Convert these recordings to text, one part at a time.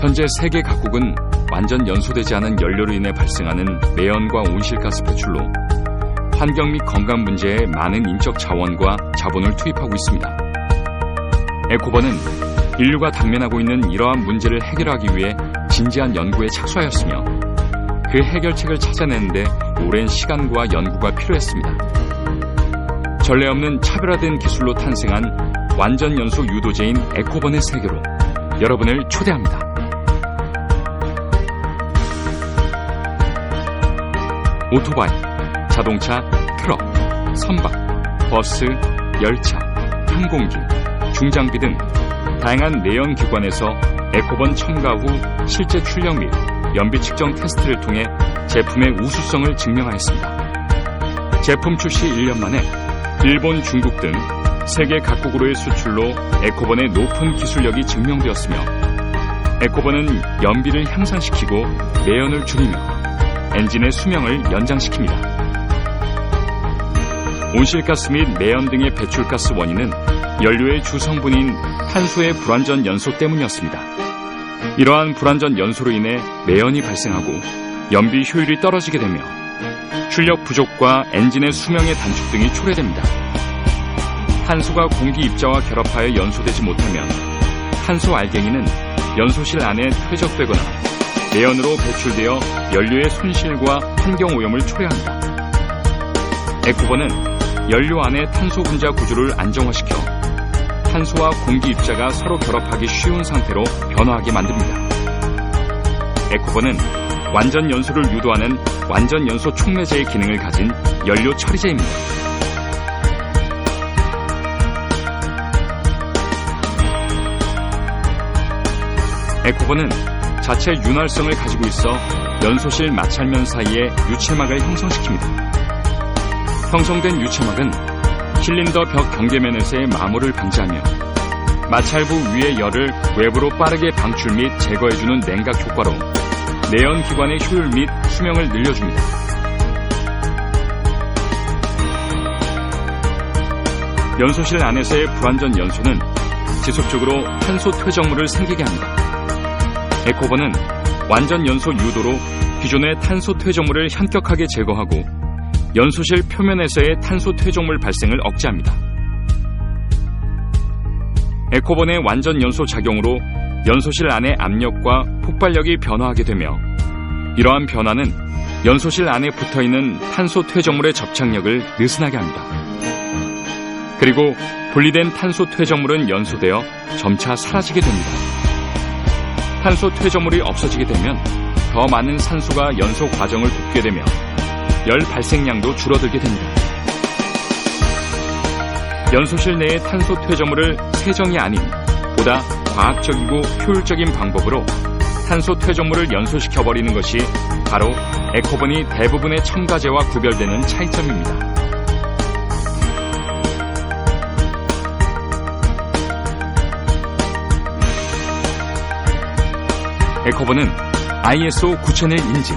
현재 세계 각국은 완전 연소되지 않은 연료로 인해 발생하는 매연과 온실가스 배출로 환경 및 건강 문제에 많은 인적 자원과 자본을 투입하고 있습니다. 에코버는 인류가 당면하고 있는 이러한 문제를 해결하기 위해 진지한 연구에 착수하였으며 그 해결책을 찾아내는데 오랜 시간과 연구가 필요했습니다. 전례 없는 차별화된 기술로 탄생한 완전 연소 유도제인 에코번의 세계로 여러분을 초대합니다. 오토바이, 자동차, 트럭, 선박, 버스, 열차, 항공기, 중장비 등 다양한 내연 기관에서 에코번 첨가 후 실제 출력 및 연비 측정 테스트를 통해 제품의 우수성을 증명하였습니다. 제품 출시 1년 만에 일본, 중국 등 세계 각국으로의 수출로 에코번의 높은 기술력이 증명되었으며 에코번은 연비를 향상시키고 내연을 줄이며 엔진의 수명을 연장시킵니다. 온실가스 및 매연 등의 배출가스 원인은 연료의 주성분인 탄소의 불완전 연소 때문이었습니다. 이러한 불완전 연소로 인해 매연이 발생하고 연비 효율이 떨어지게 되며 출력 부족과 엔진의 수명의 단축 등이 초래됩니다. 탄소가 공기 입자와 결합하여 연소되지 못하면 탄소 알갱이는 연소실 안에 퇴적되거나 내연으로 배출되어 연료의 손실과 환경 오염을 초래합니다. 에코버는 연료 안의 탄소 분자 구조를 안정화시켜 탄소와 공기 입자가 서로 결합하기 쉬운 상태로 변화하게 만듭니다. 에코버는 완전 연소를 유도하는 완전 연소 촉매제의 기능을 가진 연료 처리제입니다. 에코버는 자체 윤활성을 가지고 있어 연소실 마찰면 사이에 유체막을 형성시킵니다. 형성된 유체막은 실린더 벽 경계면에서의 마모를 방지하며 마찰부 위의 열을 외부로 빠르게 방출 및 제거해주는 냉각 효과로 내연 기관의 효율 및 수명을 늘려줍니다. 연소실 안에서의 불완전 연소는 지속적으로 탄소 퇴적물을 생기게 합니다. 에코버는 완전 연소 유도로 기존의 탄소 퇴적물을 현격하게 제거하고 연소실 표면에서의 탄소 퇴적물 발생을 억제합니다. 에코번의 완전 연소 작용으로 연소실 안의 압력과 폭발력이 변화하게 되며 이러한 변화는 연소실 안에 붙어 있는 탄소 퇴적물의 접착력을 느슨하게 합니다. 그리고 분리된 탄소 퇴적물은 연소되어 점차 사라지게 됩니다. 탄소 퇴적물이 없어지게 되면 더 많은 산소가 연소 과정을 돕게 되며 열 발생량도 줄어들게 됩니다. 연소실 내의 탄소 퇴적물을 세정이 아닌 보다 과학적이고 효율적인 방법으로 탄소 퇴적물을 연소시켜 버리는 것이 바로 에코번이 대부분의 첨가제와 구별되는 차이점입니다. 에코번은 ISO 9001 인증,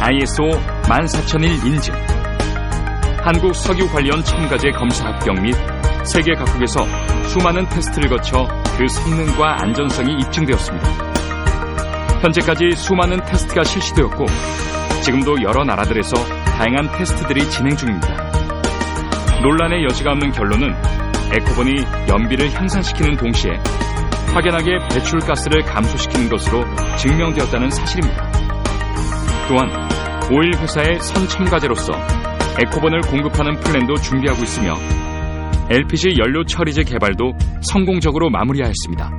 ISO 14001 인증, 한국 석유 관련 첨가제 검사 합격 및 세계 각국에서 수많은 테스트를 거쳐 그 성능과 안전성이 입증되었습니다. 현재까지 수많은 테스트가 실시되었고 지금도 여러 나라들에서 다양한 테스트들이 진행 중입니다. 논란의 여지가 없는 결론은 에코본이 연비를 향상시키는 동시에 확연하게 배출가스를 감소시키는 것으로 증명되었다는 사실입니다. 또한 오일 회사의 선첨가제로서 에코본을 공급하는 플랜도 준비하고 있으며 LPG 연료 처리제 개발도 성공적으로 마무리하였습니다.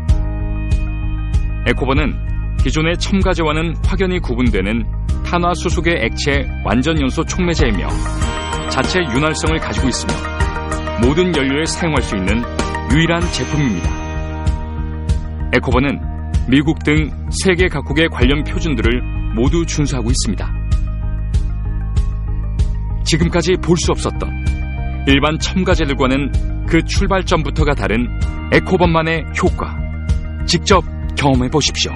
에코본은 기존의 첨가제와는 확연히 구분되는 탄화수소계 액체 완전 연소 촉매제이며 자체 윤활성을 가지고 있으며 모든 연료에 사용할 수 있는 유일한 제품입니다. 에코본은 미국 등 세계 각국의 관련 표준들을 모두 준수하고 있습니다. 지금까지 볼 수 없었던 일반 첨가제들과는 그 출발점부터가 다른 에코본만의 효과 직접 경험해 보십시오.